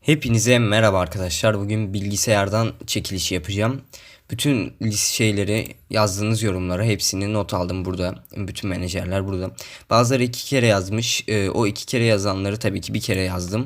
Hepinize merhaba arkadaşlar. Bugün bilgisayardan çekiliş yapacağım. Bütün list şeyleri yazdığınız yorumlara hepsini not aldım burada. Bütün menajerler burada. Bazıları iki kere yazmış. Ee, o iki kere yazanları tabii ki bir kere yazdım.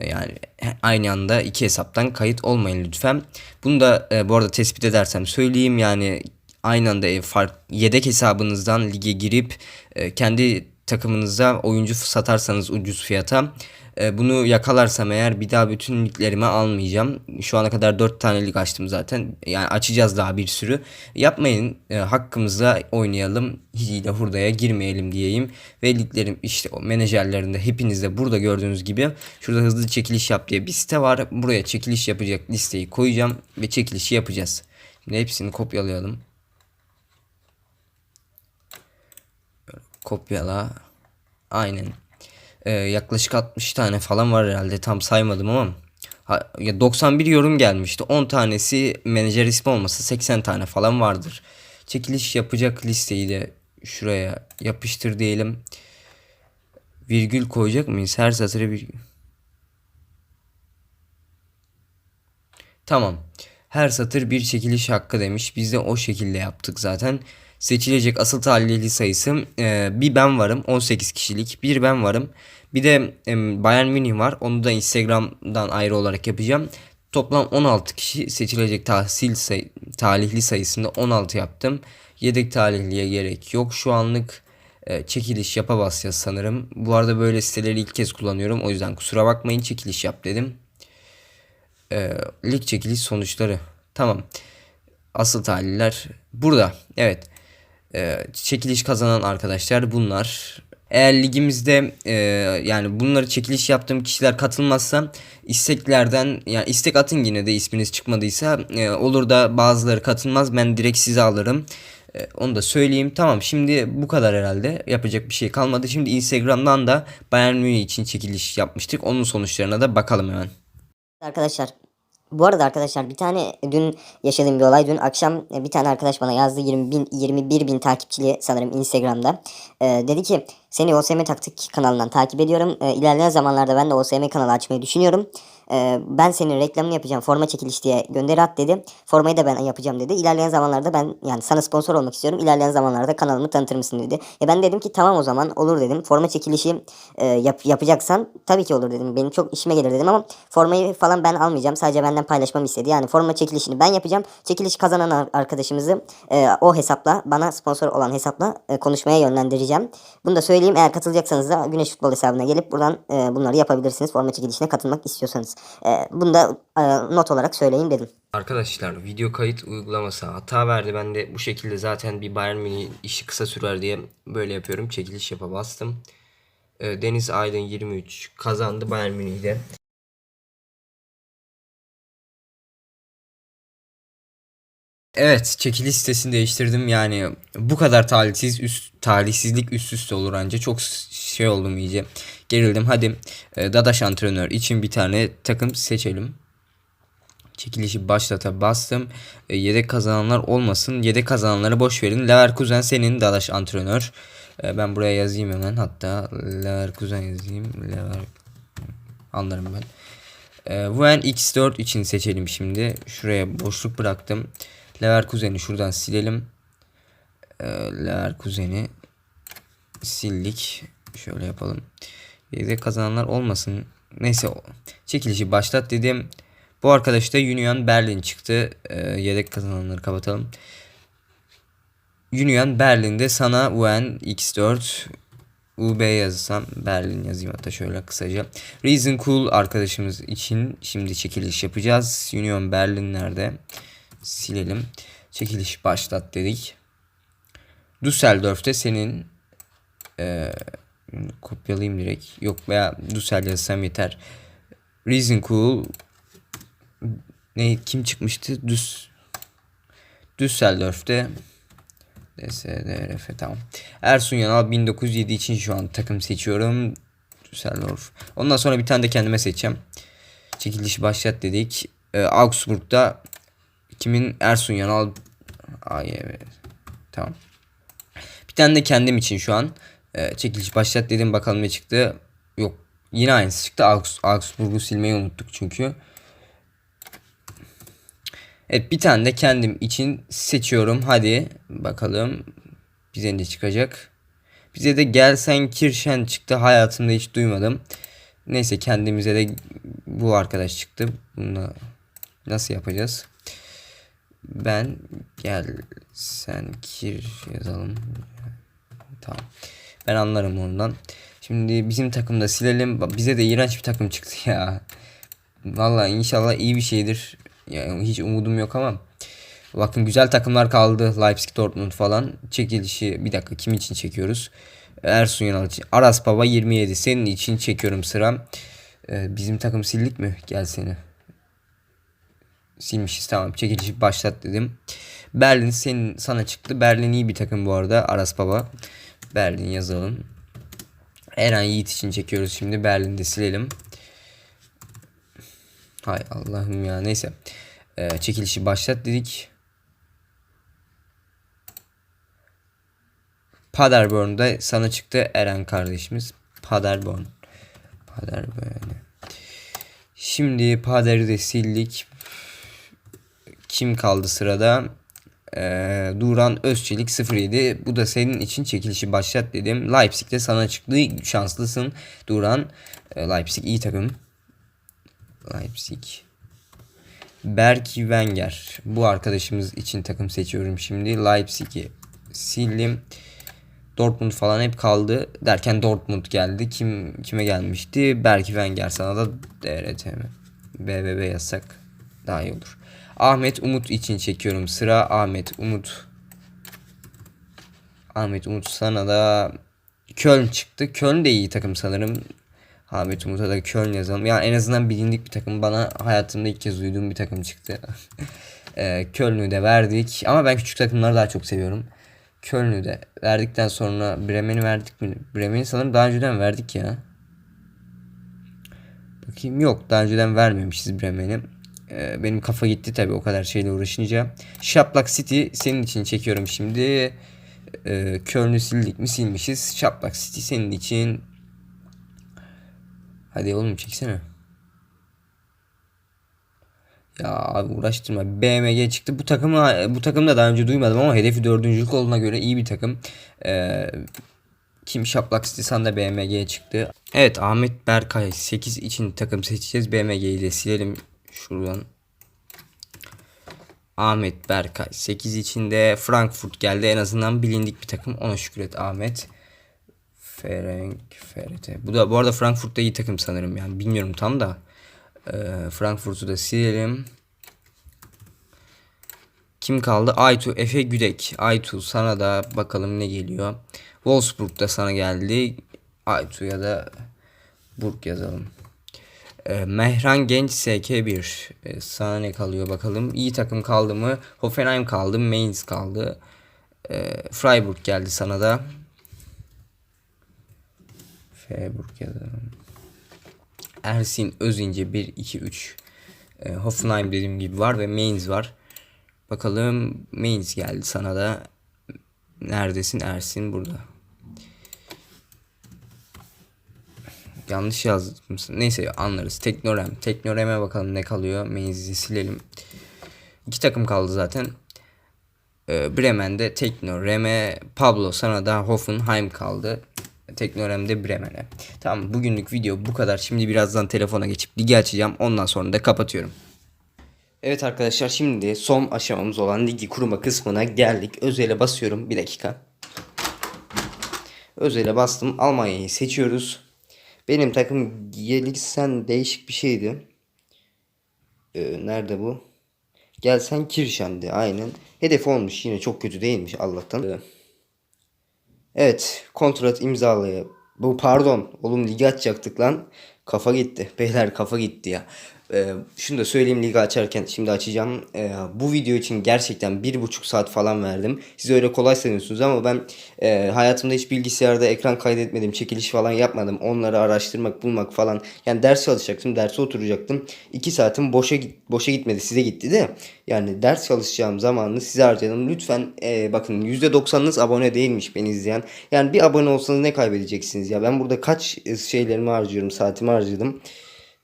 Ee, Yani aynı anda iki hesaptan kayıt olmayın lütfen. Bunu da e, bu arada tespit edersem söyleyeyim. Yani aynı anda e, fark yedek hesabınızdan lige girip e, kendi takımınıza oyuncu satarsanız ucuz fiyata e, bunu yakalarsam eğer bir daha bütün liglerimi almayacağım. Şu ana kadar 4 tane lig açtım zaten. Yani açacağız daha bir sürü. Yapmayın. E, hakkımızda oynayalım. Hile hurdaya girmeyelim diyeyim. Ve liglerim işte o menajerlerinde hepiniz de burada gördüğünüz gibi şurada hızlı çekiliş yap diye bir site var. Buraya çekiliş yapacak listeyi koyacağım ve çekilişi yapacağız. Şimdi hepsini kopyalayalım. Kopyala. Aynen. Ee, yaklaşık 60 tane falan var herhalde. Tam saymadım ama. Ha, ya 91 yorum gelmişti. 10 tanesi menajer ismi olmasa 80 tane falan vardır. Çekiliş yapacak listeyi de şuraya yapıştır diyelim. Virgül koyacak mıyız? Her satıra bir Tamam. Her satır bir çekiliş hakkı demiş. Biz de o şekilde yaptık zaten. Seçilecek asıl talihli sayısı e, bir ben varım 18 kişilik. Bir ben varım. Bir de e, Bayern Münih var. Onu da Instagram'dan ayrı olarak yapacağım. Toplam 16 kişi seçilecek tahsil say talihli sayısında 16 yaptım. Yedek talihliye gerek yok. Şu anlık e, çekiliş yapamazsınız sanırım. Bu arada böyle siteleri ilk kez kullanıyorum. O yüzden kusura bakmayın çekiliş yap dedim. E, lig çekiliş sonuçları. Tamam. Asıl talihler burada. Evet. E, çekiliş kazanan arkadaşlar bunlar. Eğer ligimizde e, yani bunları çekiliş yaptığım kişiler katılmazsa isteklerden yani istek atın yine de isminiz çıkmadıysa e, olur da bazıları katılmaz ben direkt sizi alırım. E, onu da söyleyeyim. Tamam şimdi bu kadar herhalde. Yapacak bir şey kalmadı. Şimdi Instagram'dan da Bayern Münih için çekiliş yapmıştık. Onun sonuçlarına da bakalım hemen. Arkadaşlar bu arada arkadaşlar bir tane dün yaşadığım bir olay. Dün akşam e, bir tane arkadaş bana yazdı 20 bin, 21 bin takipçili sanırım Instagram'da. Ee, dedi ki seni OSM Taktik kanalından takip ediyorum. Ee, ilerleyen zamanlarda ben de OSM kanalı açmayı düşünüyorum. Ee, ben senin reklamını yapacağım forma çekiliş diye gönderi at dedi. Formayı da ben yapacağım dedi. İlerleyen zamanlarda ben yani sana sponsor olmak istiyorum. İlerleyen zamanlarda kanalımı tanıtır mısın dedi. E ben dedim ki tamam o zaman olur dedim. Forma çekilişi e, yap, yapacaksan tabii ki olur dedim. Benim çok işime gelir dedim ama formayı falan ben almayacağım. Sadece benden paylaşmamı istedi. Yani forma çekilişini ben yapacağım. Çekiliş kazanan ar- arkadaşımızı e, o hesapla bana sponsor olan hesapla e, konuşmaya yönlendireceğim. Bunu da söyleyeyim. Eğer katılacaksanız da Güneş Futbol hesabına gelip buradan e, bunları yapabilirsiniz. Forma çekilişine katılmak istiyorsanız. E, bunu da e, not olarak söyleyeyim dedim. Arkadaşlar video kayıt uygulaması hata verdi. Ben de bu şekilde zaten bir Bayern Münih işi kısa sürer diye böyle yapıyorum. Çekiliş yapa bastım. Ee, Deniz Aydın 23 kazandı Bayern Münih'de. Evet çekiliş sitesini değiştirdim. Yani bu kadar talihsiz üst talihsizlik üst üste olur anca. Çok şey oldum iyice. Gerildim. Hadi e, Dadaş antrenör için bir tane takım seçelim. Çekilişi başlata bastım. E, yedek kazananlar olmasın. Yedek kazananları boş verin. Leverkusen senin Dadaş antrenör. E, ben buraya yazayım hemen. Hatta Leverkusen yazayım. Lever anlarım ben. E, Wuen X4 için seçelim şimdi. Şuraya boşluk bıraktım Leverkusen'i şuradan silelim. Ee, Leverkusen'i sildik. Şöyle yapalım. Yedek kazananlar olmasın. Neyse çekilişi başlat dedim. Bu arkadaş da Union Berlin çıktı. Ee, yedek kazananları kapatalım. Union Berlin'de sana UN X4 UB yazsam Berlin yazayım hatta şöyle kısaca. Reason Cool arkadaşımız için şimdi çekiliş yapacağız. Union Berlin nerede? Silelim. Çekiliş başlat dedik. Düsseldorf'te senin eee kopyalayayım direkt. Yok veya Düssel yazsam yeter. Reason Cool ne kim çıkmıştı? Düs Düsseldorf'te DSDRF tamam. Ersun Yanal 1907 için şu an takım seçiyorum. Düsseldorf. Ondan sonra bir tane de kendime seçeceğim. Çekilişi başlat dedik. Ee, Augsburg'da kimin Ersun Yanal Ay evet. Tamam. Bir tane de kendim için şu an e, çekiliş başlat dedim bakalım ne çıktı. Yok Yine aynısı çıktı. Augs Augsburg'u silmeyi unuttuk çünkü. Evet bir tane de kendim için seçiyorum. Hadi bakalım bize ne çıkacak. Bize de Gelsen Kirşen çıktı. Hayatımda hiç duymadım. Neyse kendimize de bu arkadaş çıktı. Bunu nasıl yapacağız? Ben Gelsen Kir yazalım. Tamam. Ben anlarım ondan. Şimdi bizim takımda silelim. Bize de iğrenç bir takım çıktı ya. Vallahi inşallah iyi bir şeydir. Yani hiç umudum yok ama. Bakın güzel takımlar kaldı. Leipzig, Dortmund falan. Çekilişi bir dakika kim için çekiyoruz? Ersun Yanal için. Aras Baba 27. Senin için çekiyorum sıra. Ee, bizim takım sildik mi? Gel seni. Silmişiz tamam. Çekilişi başlat dedim. Berlin senin sana çıktı. Berlin iyi bir takım bu arada. Aras Baba. Berlin yazalım. Eren Yiğit için çekiyoruz şimdi. Berlin'de silelim. Hay Allah'ım ya neyse. Ee, çekilişi başlat dedik. Paderborn'da sana çıktı Eren kardeşimiz. Paderborn. Paderborn. Şimdi Pader'i de sildik. Kim kaldı sırada? Ee, Duran Özçelik 07. Bu da senin için çekilişi başlat dedim. Leipzig'te sana çıktı. Şanslısın Duran. Ee, Leipzig iyi takım. Leipzig. Berk Wenger. Bu arkadaşımız için takım seçiyorum şimdi. Leipzig'i sildim. Dortmund falan hep kaldı. Derken Dortmund geldi. Kim kime gelmişti? Berk Wenger sana da DRT mi? BBB yazsak daha iyi olur. Ahmet Umut için çekiyorum sıra. Ahmet Umut. Ahmet Umut sana da Köln çıktı. Köln de iyi takım sanırım. Ahmet Umut'a da Köln yazalım. Ya en azından bilindik bir takım. Bana hayatımda ilk kez duyduğum bir takım çıktı. e, Köln'ü de verdik. Ama ben küçük takımları daha çok seviyorum. Köln'ü de verdikten sonra Bremen'i verdik mi? Bremen'i sanırım daha önceden verdik ya. Bakayım yok daha önceden vermemişiz Bremen'i. Ee, benim kafa gitti tabi o kadar şeyle uğraşınca. Şaplak City senin için çekiyorum şimdi. Ee, Köln'ü sildik mi silmişiz. Şaplak City senin için. Hadi oğlum çeksene. Ya abi uğraştırma. BMG çıktı. Bu takımı bu takımda daha önce duymadım ama hedefi dördüncülük olduğuna göre iyi bir takım. Ee, kim Şaplak istiyorsan da BMG çıktı. Evet Ahmet Berkay 8 için takım seçeceğiz. BMG'yi de silelim şuradan. Ahmet Berkay 8 içinde Frankfurt geldi. En azından bilindik bir takım. Ona şükür et Ahmet. Ferenc FRT. Bu da bu arada Frankfurt'ta iyi takım sanırım yani bilmiyorum tam da. Ee, Frankfurt'u da silelim. Kim kaldı? Aytu Efe Güdek. Aytu sana da bakalım ne geliyor. Wolfsburg da sana geldi. Aytu ya da Burg yazalım. Ee, Mehran Genç SK1. Ee, sana ne kalıyor bakalım. İyi takım kaldı mı? Hoffenheim kaldı. Mainz kaldı. Ee, Freiburg geldi sana da. Freiburg yazalım. Ersin Özince 1 2 3 e, Hoffenheim dediğim gibi var ve Mainz var. Bakalım Mainz geldi sana da. Neredesin Ersin burada. Yanlış yazdım. Neyse anlarız. Teknorem. Teknorem'e bakalım ne kalıyor. Mainz'i silelim. İki takım kaldı zaten. Ee, Bremen'de Teknorem'e Pablo sana da Hoffenheim kaldı. Teknorem'de Bremen'e. Tamam bugünlük video bu kadar. Şimdi birazdan telefona geçip ligi açacağım. Ondan sonra da kapatıyorum. Evet arkadaşlar şimdi son aşamamız olan ligi kurma kısmına geldik. Özel'e basıyorum. Bir dakika. Özel'e bastım. Almanya'yı seçiyoruz. Benim takım Geliksen değişik bir şeydi. Ee, nerede bu? Gelsen Kirşen'di aynen. Hedef olmuş yine çok kötü değilmiş Allah'tan. Ee, Evet kontrat imzalayıp bu pardon oğlum ligi açacaktık lan. Kafa gitti. Beyler kafa gitti ya. Ee, şunu da söyleyeyim ligi açarken şimdi açacağım. Ee, bu video için gerçekten bir buçuk saat falan verdim. Siz öyle kolay sanıyorsunuz ama ben e, hayatımda hiç bilgisayarda ekran kaydetmedim, çekiliş falan yapmadım. Onları araştırmak, bulmak falan. Yani ders çalışacaktım, derse oturacaktım. 2 saatim boşa boşa gitmedi, size gitti de. Yani ders çalışacağım zamanını size harcadım. Lütfen e, bakın %90'ınız abone değilmiş beni izleyen. Yani bir abone olsanız ne kaybedeceksiniz ya? Ben burada kaç e, şeylerimi harcıyorum, saatimi harcadım.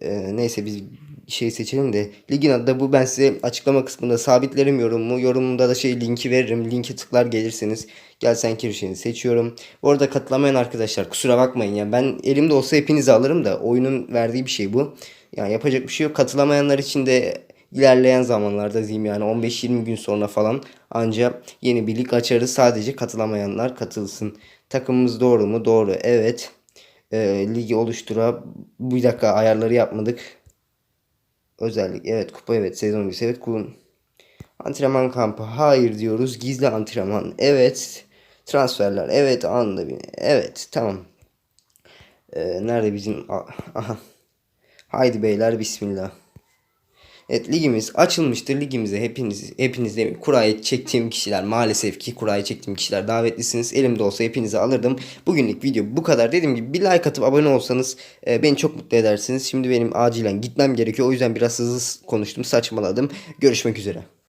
Ee, neyse biz şey seçelim de. Ligin adı da bu. Ben size açıklama kısmında sabitlerim yorumu. Yorumunda da şey linki veririm. Linki tıklar gelirseniz gel sen kirşeni seçiyorum. Bu arada katılamayan arkadaşlar kusura bakmayın ya. Ben elimde olsa hepinizi alırım da oyunun verdiği bir şey bu. Yani yapacak bir şey yok. Katılamayanlar için de ilerleyen zamanlarda diyeyim yani 15-20 gün sonra falan anca yeni bir lig açarız. Sadece katılamayanlar katılsın. Takımımız doğru mu? Doğru. Evet e, ligi oluştura bir dakika ayarları yapmadık. Özellik evet kupa evet sezon öncesi evet kulun. Antrenman kampı hayır diyoruz. Gizli antrenman evet. Transferler evet anında bir evet tamam. E, nerede bizim. Haydi beyler bismillah. Evet ligimiz açılmıştır. Ligimize hepiniz hepiniz de kuraya çektiğim kişiler maalesef ki kuraya çektiğim kişiler davetlisiniz. Elimde olsa hepinizi alırdım. Bugünlük video bu kadar. Dediğim gibi bir like atıp abone olsanız e, beni çok mutlu edersiniz. Şimdi benim acilen gitmem gerekiyor. O yüzden biraz hızlı konuştum, saçmaladım. Görüşmek üzere.